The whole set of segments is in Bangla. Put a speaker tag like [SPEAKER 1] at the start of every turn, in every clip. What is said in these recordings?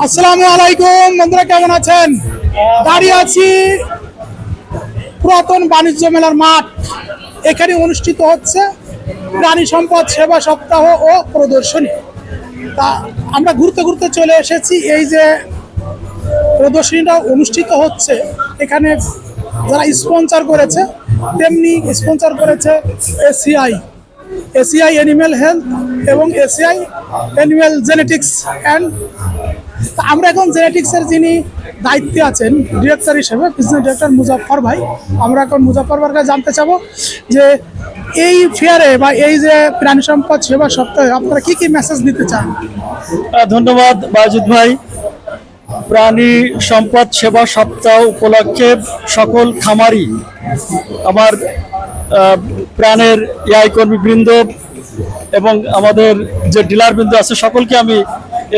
[SPEAKER 1] আসসালামু আলাইকুম, বন্ধুরা কেমন আছেন? দাঁড়িয়ে আছি পুরাতন বাণিজ্য মেলার মাঠ। এখানে অনুষ্ঠিত হচ্ছে প্রাণী সম্পদ সেবা সপ্তাহ ও প্রদর্শনী। তা আমরা ঘুরতে ঘুরতে চলে এসেছি, এই যে প্রদর্শনীটা অনুষ্ঠিত হচ্ছে, এখানে যারা স্পন্সর করেছে, তেমনি স্পন্সর করেছে এসিআই। এসিআই অ্যানিম্যাল হেলথ এবং এসিআই অ্যানিম্যাল জেনেটিক্স অ্যান্ড আমরা এখন জেনেটিক্সের যিনি দায়িত্বে আছেন ডিরেক্টর হিসেবে বিজনেস ডিরেক্টর মুজাফর ভাই, আমরা এখন মুজাফর কাছে জানতে চাবো যে এই ফেয়ারে বা এই যে প্রাণী সম্পদ সেবা সপ্তাহে আপনারা কি কি মেসেজ দিতে চান?
[SPEAKER 2] ধন্যবাদ বাজিদ ভাই। প্রাণী সম্পদ সেবা সপ্তাহ উপলক্ষে সকল খামারি, আমার প্রাণের ইয়াই কর্মীবৃন্দ এবং আমাদের যে ডিলার বৃন্দ আছে, সকলকে আমি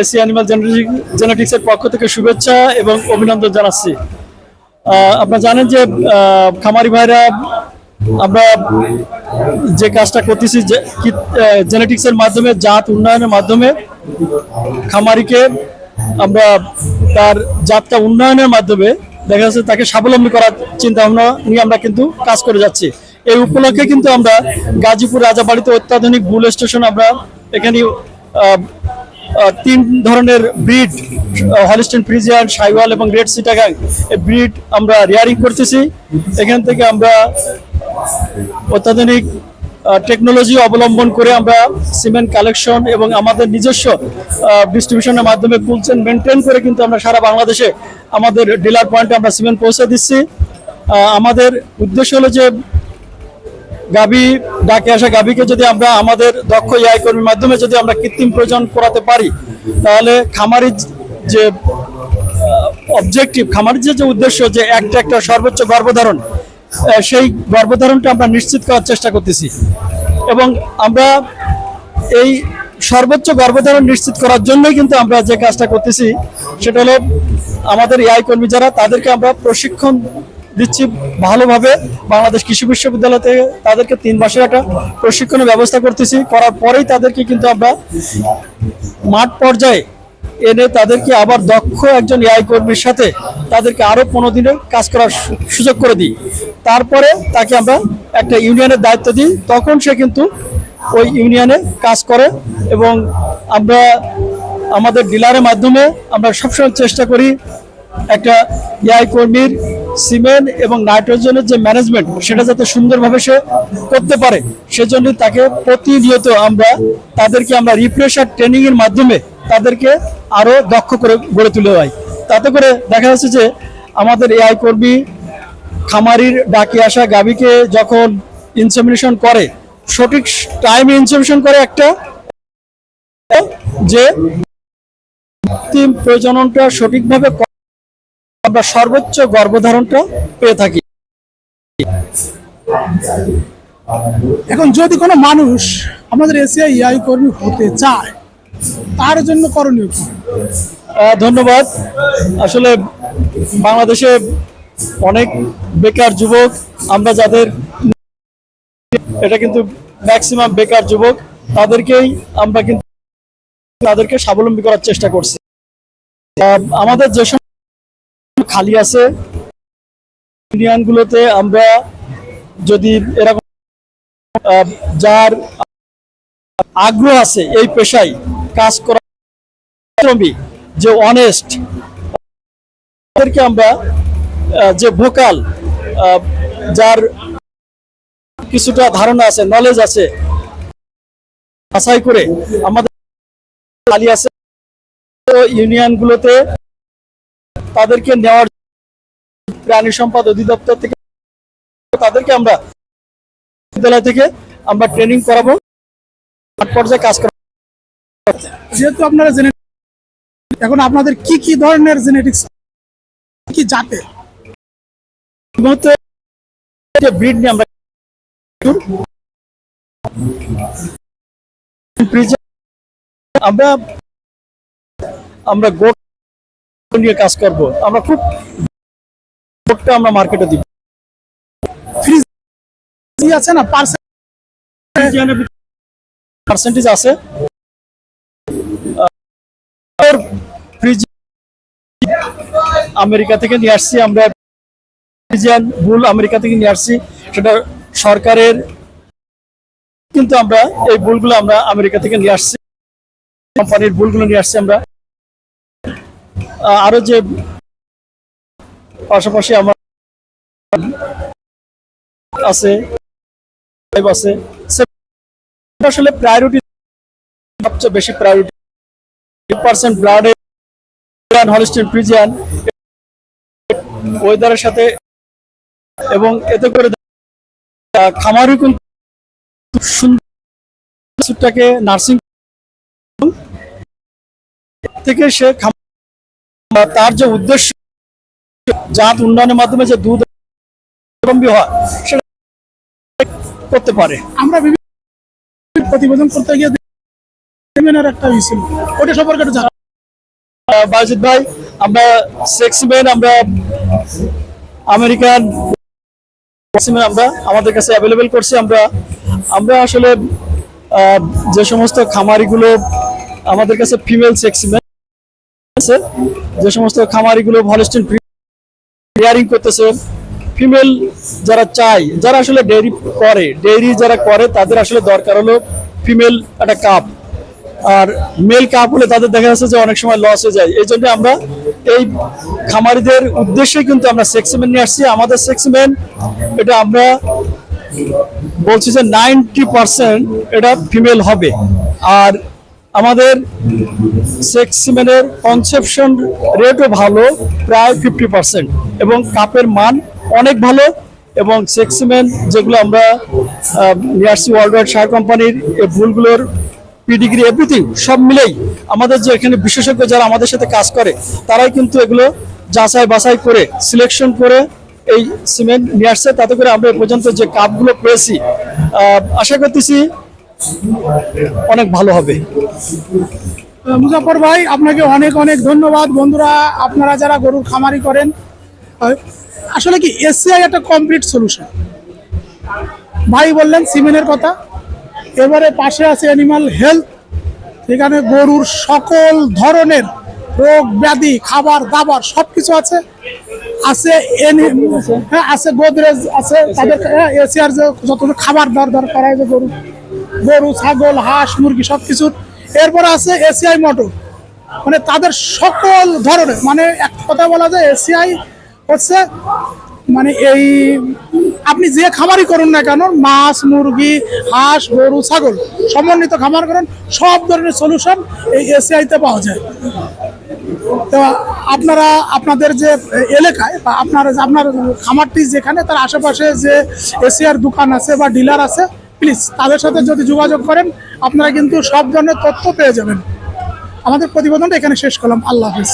[SPEAKER 2] এসি অ্যানিমাল জেনেটিক জেনেটিক্সের পক্ষ থেকে শুভেচ্ছা এবং অভিনন্দন জানাচ্ছি। আপনারা জানেন যে খামারি ভাইরা, আমরা যে কাজটা করতেছি জেনেটিক্সের মাধ্যমে, জাত উন্নয়নের মাধ্যমে খামারিকে আমরা তার জাতটা উন্নয়নের মাধ্যমে দেখা যাচ্ছে তাকে স্বাবলম্বী করার চিন্তা ভাবনা নিয়ে আমরা কিন্তু কাজ করে যাচ্ছি। এই উপলক্ষে কিন্তু আমরা গাজীপুর রাজাবাড়িতে অত্যাধুনিক বুল স্টেশন আমরা এখানে তিন ধরনের ব্রিড হলিস্টেন ফ্রিজিয়ান সাইওয়াল এবং রেড সিটাগাং এই ব্রিড আমরা রেয়ারিং করতেছি। এখান থেকে আমরা অত্যাধুনিক টেকনোলজি অবলম্বন করে আমরা সিমেন্ট কালেকশন এবং আমাদের নিজস্ব ডিস্ট্রিবিউশনের মাধ্যমে কুল চেন মেনটেন করে কিন্তু আমরা সারা বাংলাদেশে আমাদের ডিলার পয়েন্টে আমরা সিমেন্ট পৌঁছে দিচ্ছি। আমাদের উদ্দেশ্য হলো যে গাবি ডাকে আসা গাবিকে যদি আমরা আমাদের দক্ষ ইআই কর্মীর মাধ্যমে যদি আমরা কৃত্রিম প্রয়োজন করাতে পারি, তাহলে খামারির যে অবজেক্টিভ খামারের যে উদ্দেশ্য যে একটা একটা সর্বোচ্চ গর্ভধারণ সেই গর্ভধারণটা আমরা নিশ্চিত করার চেষ্টা করতেছি। এবং আমরা এই সর্বোচ্চ গর্ভধারণ নিশ্চিত করার জন্যই কিন্তু আমরা যে কাজটা করতেছি, সেটা হলো আমাদের এআই কর্মী যারা, তাদেরকে আমরা প্রশিক্ষণ দিচ্ছি ভালোভাবে বাংলাদেশ কৃষি বিশ্ববিদ্যালয় থেকে তাদেরকে তিন মাসের একটা প্রশিক্ষণের ব্যবস্থা করতেছি। করার পরেই তাদেরকে কিন্তু আমরা মাঠ পর্যায়ে এনে তাদেরকে আবার দক্ষ একজন এআই কর্মীর সাথে তাদেরকে আরও পনেরো দিনে কাজ করার সুযোগ করে দিই। তারপরে তাকে আমরা একটা ইউনিয়নের দায়িত্ব দিই। তখন সে কিন্তু ওই ইউনিয়নে কাজ করে এবং আমরা আমাদের ডিলারের মাধ্যমে আমরা সবসময় চেষ্টা করি একটা এআই কর্মীর সিমেন্ট এবং নাইট্রোজেনের যে ম্যানেজমেন্ট, সেটা যাতে সুন্দরভাবে সে করতে পারে, সেজন্য তাকে প্রতিনিয়ত আমরা তাদেরকে আমরা রিফ্রেশার ট্রেনিং এর মাধ্যমে তাদেরকে আরও দক্ষ করে গড়ে তুলে হয় তাতে করে দেখা যাচ্ছে যে আমাদের এআই কর্মী খামারির ডাকে আসা গাবিকে যখন ইনসেমিনেশন করে, সঠিক টাইমে ইনসেমিনেশন করে একটা, যে প্রজননটা সঠিকভাবে আমরা সর্বোচ্চ গর্ভধারণটা পেয়ে থাকি।
[SPEAKER 1] এখন যদি কোনো মানুষ আমাদের এসিআই ইআই কর্মী হতে চায়, তার জন্য করণীয়
[SPEAKER 2] ধন্যবাদ। আসলে বাংলাদেশে অনেক বেকার যুবক, আমরা যাদের এটা কিন্তু ম্যাক্সিমাম বেকার যুবক, তাদেরকেই আমরা কিন্তু তাদেরকে স্বাবলম্বী করার চেষ্টা করছি। আমাদের যে খালি আছে। ইউনিয়নগুলোতে আমরা যদি এরকম যার আগ্রহ আছে এই পেশায় কাজ করা যে অনেস্ট তাদেরকে আমরা যে ভোকাল যার কিছুটা ধারণা আছে নলেজ আছে, বাছাই করে আমাদের খালি আছে। ইউনিয়নগুলোতে তাদেরকে নেওয়ার প্রাণী সম্পদ অধিদপ্তর থেকে তাদেরকে আমরা বিদ্যালয় থেকে আমরা ট্রেনিং করাবো। পর্যায়ে কাজ করাবো।
[SPEAKER 1] যেহেতু আপনারা জেনে এখন আপনাদের কি কি ধরনের জেনেটিক্স কি জাতে
[SPEAKER 2] ব্রিড নিয়ে আমরা আমরা আমরা নিয়ে কাজ করব। আমরা খুব আমরা মার্কেটে দিব।
[SPEAKER 1] ফ্রিজ আছে না?
[SPEAKER 2] পার্সেন্টেজ আছে। আমেরিকা থেকে নিয়ে আসছি আমরা। বুল আমেরিকা থেকে নিয়ে আসছি। সেটা সরকারের। কিন্তু আমরা এই বুলগুলো আমরা আমেরিকা থেকে নিয়ে আসছি। কোম্পানির বুলগুলো নিয়ে আসছি আমরা। আরও যে পাশাপাশি আমার আছে আছে আসলে প্রায়োরিটি সবচেয়ে বেশি প্রায়োরিটি পার্সেন্ট ব্লাডে হলিস্টিন ফ্রিজিয়ান ওয়েদারের সাথে এবং এতে করে আহ, খামারই কিন্তু সুন্দর। নার্সিং থেকে সে খাম- তার যে উদ্দেশ্য জাত উন্নয়নের মাধ্যমে যে দুধ হয়, সেটা করতে পারে।
[SPEAKER 1] আমরা প্রতিবেদন করতে গিয়ে একটা হয়েছিল ওটা সম্পর্কে
[SPEAKER 2] বাজিদ ভাই, আমরা সেক্সম্যান, আমরা আমেরিকান আমরা আমাদের কাছে অ্যাভেলেবেল করছি। আমরা আমরা আসলে যে সমস্ত খামারিগুলো আমাদের কাছে ফিমেল সেক্সম্যান আছে। যে সমস্ত খামারিগুলো হলস্টিন পেয়ারিং করতেছে ফিমেল যারা চায় যারা আসলে ডেয়ারি করে ডেয়ারি যারা করে, তাদের আসলে দরকার হলো ফিমেল একটা কাপ আর মেল কাপ হলে তাদের দেখা যাচ্ছে যে অনেক সময় লস হয়ে যায়। এই জন্য আমরা এই খামারিদের উদ্দেশ্যে কিন্তু আমরা সেক্সিমেন নিয়ে আসছি। আমাদের সেক্সিমেন এটা আমরা বলছি যে নাইনটি পার্সেন্ট এটা ফিমেল হবে। আর আমাদের সেক্সিমেনের কনসেপশন রেটও ভালো প্রায় ফিফটি পার্সেন্ট এবং কাপের মান অনেক ভালো এবং সেক্সিমেন যেগুলো আমরা আহ, নিয়ে আসছি ওয়ার্ল্ড ওয়াইড সার কোম্পানির এই ভুলগুলোর পিডিগ্রি এভরিথিং সব মিলেই আমাদের যে এখানে বিশেষজ্ঞ যারা আমাদের সাথে কাজ করে তারাই কিন্তু এগুলো যাচাই বাছাই করে সিলেকশন করে এই সিমেন্ট নিয়ে আসছে তাতে করে আমরা এ পর্যন্ত যে কাপগুলো পেয়েছি আশা করতেছি অনেক ভালো হবে।
[SPEAKER 1] মুজাফর ভাই, আপনাকে অনেক অনেক ধন্যবাদ। বন্ধুরা, আপনারা যারা গরুর খামারি করেন আসলে কি এসিআই একটা কমপ্লিট সলিউশন ভাই বললেন সিমেন্টের কথা। এবারে পাশে আছে অ্যানিমাল হেলথ এখানে গরুর সকল ধরনের রোগ, ব্যাধি, খাবার, দাবার সব কিছু আছে আছে হ্যাঁ আছে গোদরেজ আছে, তাদের এসিআর যে যত খাবার দর দরকার হয় যে গরু গরু, ছাগল, হাঁস, মুরগি সব কিছুর এরপর আছে এসিআই মোটর। মানে তাদের সকল ধরনের মানে এক কথা বলা যায়, এসিআই হচ্ছে মানে এই, আপনি যে খামারই করুন না কেন, মাছ, মুরগি, হাঁস, গরু, ছাগল, সমন্বিত খামার করেন, সব ধরনের সলিউশন এই এসিআইতে পাওয়া যায়। তো আপনারা, আপনাদের যে এলাকায় বা আপনার আপনার খামারটি যেখানে, তার আশেপাশে যে এশিয়ার দোকান আছে বা ডিলার আছে প্লিজ, তাদের সাথে যদি যোগাযোগ করেন, আপনারা কিন্তু সব ধরনের তথ্য পেয়ে যাবেন। আমাদের প্রতিবেদনটা এখানে শেষ করলাম। আল্লাহ হাফিজ।